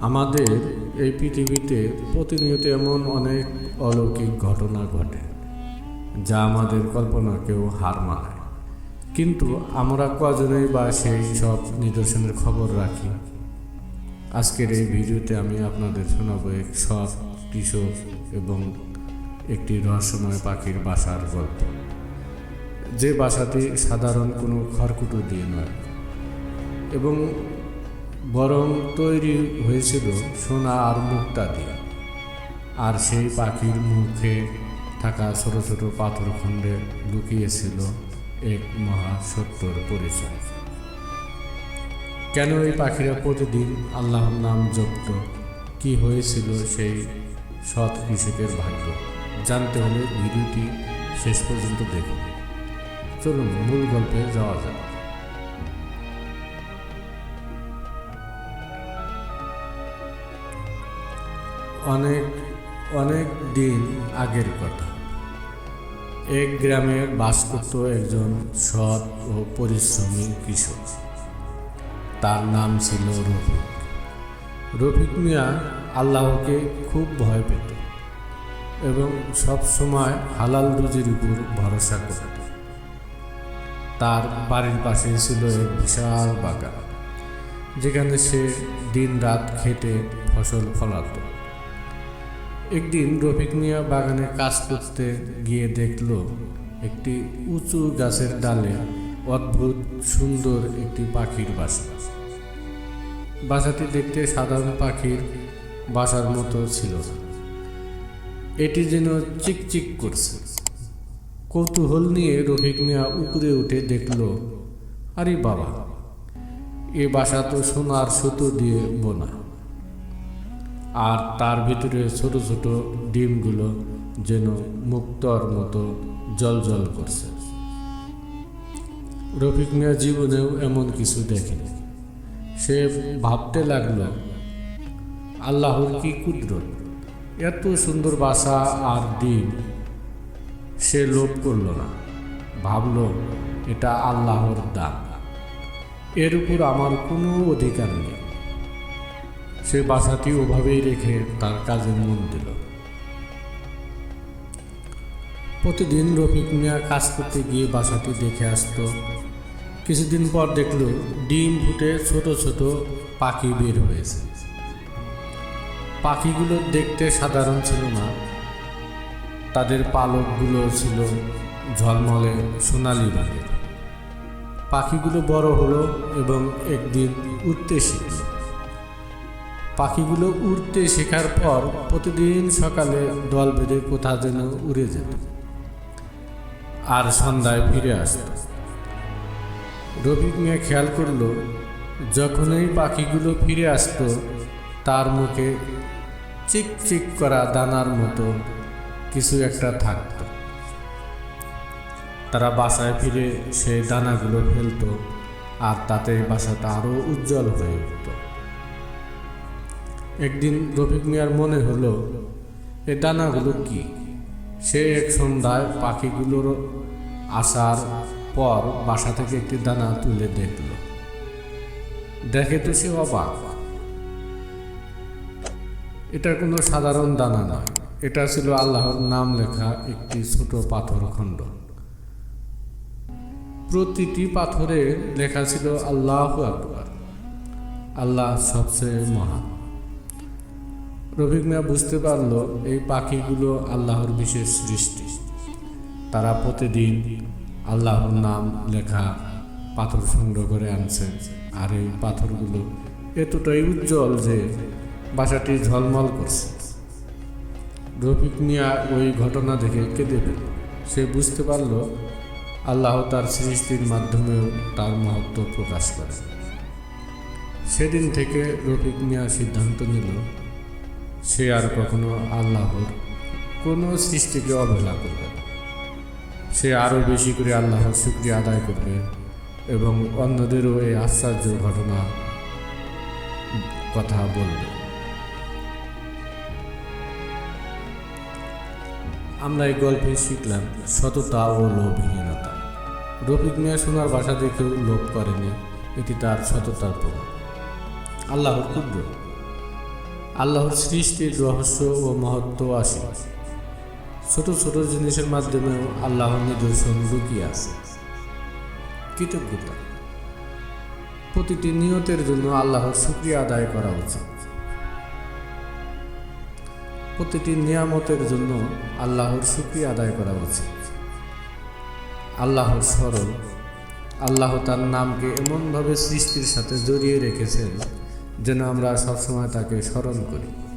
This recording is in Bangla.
আমাদের এই পৃথিবীতে প্রতিনিয়ত এমন অনেক অলৌকিক ঘটনা ঘটে, যা আমাদের কল্পনাকেও হার মানায়। কিন্তু আমরা কজনেই বা সেই সব নিদর্শনের খবর রাখি। আজকের এই ভিডিওতে আমি আপনাদের শোনাবো এক সব কৃষক এবং একটি রহস্যময় পাখির বাসার গল্প। যে বাসাটি সাধারণ কোনো খড়কুটো দিয়ে নয় এবং বরং তৈরি হয়েছিল সোনা আর মুক্তা দিয়ে। আর সেই পাখির মুখে থাকা ছোট ছোট পাথরখণ্ডে লুকিয়েছিল এক মহা সত্যর পরিচয়। কেন এই পাখিরা প্রতিদিন আল্লাহর নাম জপত? কি হয়েছিল সেই সৎ কৃষকের ভাগ্য? জানতে হলে ভিডিওটি শেষ পর্যন্ত দেখুন। চলুন মূল গল্পে যাওয়া যাক। অনেক অনেক দিন আগের কথা। এক গ্রামে বাস করত একজন সৎ ও পরিশ্রমী কৃষক। তার নাম ছিল রফিক। রফিক মিয়া আল্লাহকে খুব ভয় পেত এবং সব সময় হালাল রুজির উপর ভরসা করত। তার বাড়ির পাশে ছিল এক বিশাল বাগান, যেখানে সে দিন রাত খেটে ফসল ফলাত। একদিন রফিক মিয়া বাগানে কাজ করতে গিয়ে দেখল একটি উঁচু গাছের ডালে অদ্ভুত সুন্দর একটি পাখির বাসা। বাসাটি দেখতে সাধারণ পাখির বাসার মতো ছিল। এটি যেন চিকচিক করছে। কৌতূহল নিয়ে রফিক মিয়া উপরে উঠে দেখল, আরে বাবা, এ বাসা তো সোনার সুতো দিয়ে বোনা। আর তার ভিতরে ছোট ছোট ডিমগুলো যেন মুক্তর মতো জল জল করছে। রফিক মিয়া জীবনেও এমন কিছু দেখেনি। সে ভাবতে লাগল, আল্লাহর কি কুদরত? এত সুন্দর বাসা আর ডিম। সে লোভ করল না, ভাবল, এটা আল্লাহর দান। এর উপর আমার কোনো অধিকার নেই। সে বাসাটি ওভাবেই রেখে তার কাজে মন দিল। প্রতিদিন রফিক মিয়া কাজ করতে গিয়ে বাসাটি দেখে আসতো। কিছুদিন পর দেখল ডিম ফুটে ছোট ছোট পাখি বের হয়েছে। পাখিগুলো দেখতে সাধারণ ছিল না। তাদের পালকগুলো ছিল ঝলমলে সোনালি রঙের। পাখিগুলো বড় হলো এবং একদিন উঠতে শিখল পাখিগুলো উড়তে শেখার পর প্রতিদিন সকালে দল বেঁধে কোথা যেন উড়ে যেত। আর সন্ধ্যায় ফিরে আসত। রফিক মিয়া খেয়াল করল, যখনই পাখিগুলো ফিরে আসতো, তার মুখে চিক চিক করা দানার মতো কিছু একটা থাকত। তারা বাসায় ফিরে সেই দানাগুলো ফেলতো, আর তাতে বাসাটা আরও উজ্জ্বল হয়ে উঠত। একদিন রফিক মিয়ার মনে হলো, এ দানাগুলো কি? সে এক সন্ধ্যায় পাখিগুলোর আসার পর বাসা থেকে একটি দানা তুলে দেখল। দেখে তো সে অবাক। এটা কোনো সাধারণ দানা নয়। এটা ছিল আল্লাহর নাম লেখা একটি ছোট পাথর খণ্ড। প্রতিটি পাথরে লেখা ছিল আল্লাহ আকবর, আল্লাহ সবচেয়ে মহান। রফিক মিয়া বুঝতে পারল এই পাখিগুলো আল্লাহর বিশেষ সৃষ্টি। তারা প্রতিদিন আল্লাহর নাম লেখা পাথর সংগ্রহ করে আনছে। আর এই পাথরগুলো এতটাই উজ্জ্বল যে বাসাটি ঝলমল করছে। রফিক মিয়া ওই ঘটনা দেখে কেঁদে ফেল সে বুঝতে পারল আল্লাহ তার সৃষ্টির মাধ্যমেও তার মহত্ব প্রকাশ করে সেদিন থেকে রফিক মিয়া সিদ্ধান্ত নিল সে আর কখনো আল্লাহর কোনো সৃষ্টিকে অবহেলা করবে না। সে আরও বেশি করে আল্লাহর শুক্রিয়া আদায় করবে এবং অন্যদেরও এই আশ্চর্য ঘটনা কথা বলবে। আমরা এই গল্পে শিখলাম সততা ও লোভহীনতা। রফিক মিয়া সোনার বাসা দেখেও লোভ করেনি, এটি তার সততার প্রমাণ। আল্লাহর ক্ষুদ্র আল্লাহর সৃষ্টির রহস্য ও মহত্ব আসে ছোট ছোট জিনিসের মাধ্যমেও আল্লাহর নিদর্শন লুকিয়ে আছে। কৃতজ্ঞতা। প্রতিটি নিয়তের জন্য আল্লাহর শুক্রিয়া আদায় করা উচিত। প্রতিটি নিয়ামতের জন্য আল্লাহর শুক্রিয়া আদায় করা উচিত। আল্লাহর স্মরণ, আল্লাহ তার নামকে এমনভাবে সৃষ্টির সাথে জড়িয়ে রেখেছেন যেন আমরা সবসময় তাকে স্মরণ করি।